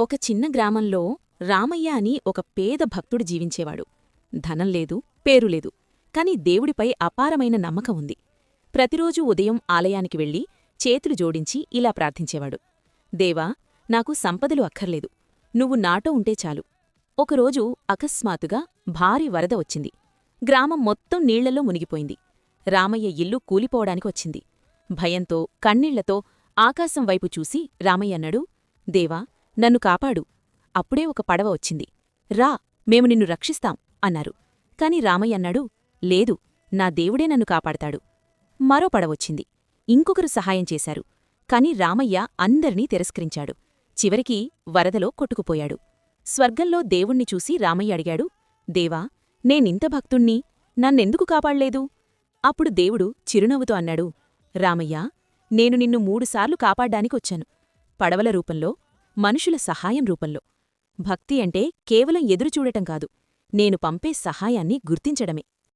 ఒక చిన్న గ్రామంలో రామయ్య అని ఒక పేద భక్తుడు జీవించేవాడు. ధనం లేదు పేరు లేదు కాని దేవుడిపై అపారమైన నమ్మకం ఉంది. ప్రతిరోజూ ఉదయం ఆలయానికి వెళ్ళి చేతులు జోడించి ఇలా ప్రార్థించేవాడు. దేవా నాకు సంపదలు అక్కర్లేదు నువ్వు నాటో ఉంటే చాలు. ఒకరోజు అకస్మాత్తుగా భారీ వరద వచ్చింది. గ్రామం మొత్తం నీళ్ళలో మునిగిపోయింది. రామయ్య ఇల్లు కూలిపోవడానికి వచ్చింది. భయంతో కన్నీళ్ళతో ఆకాశం వైపు చూసి రామయ్య అన్నాడు దేవా నన్ను కాపాడు. అప్పుడే ఒక పడవ వచ్చింది. రా మేము నిన్ను రక్షిస్తాం అన్నారు. కాని రామయ్య అన్నాడు లేదు నా దేవుడే నన్ను కాపాడతాడు. మరో పడవొచ్చింది ఇంకొకరు సహాయం చేశారు. కాని రామయ్య అందర్నీ తిరస్కరించాడు. చివరికి వరదలో కొట్టుకుపోయాడు. స్వర్గంలో దేవుణ్ణి చూసి రామయ్య అడిగాడు దేవా నేనింత భక్తుణ్ణి? నన్నెందుకు కాపాడలేదు? అప్పుడు దేవుడు చిరునవ్వుతో అన్నాడు రామయ్యా నేను నిన్ను మూడుసార్లు కాపాడ్డానికొచ్చాను. పడవల రూపంలో మనుషుల సహాయం రూపంలో. భక్తి అంటే కేవలం ఎదురుచూడటం కాదు నేను పంపే సహాయాన్ని గుర్తించడమే.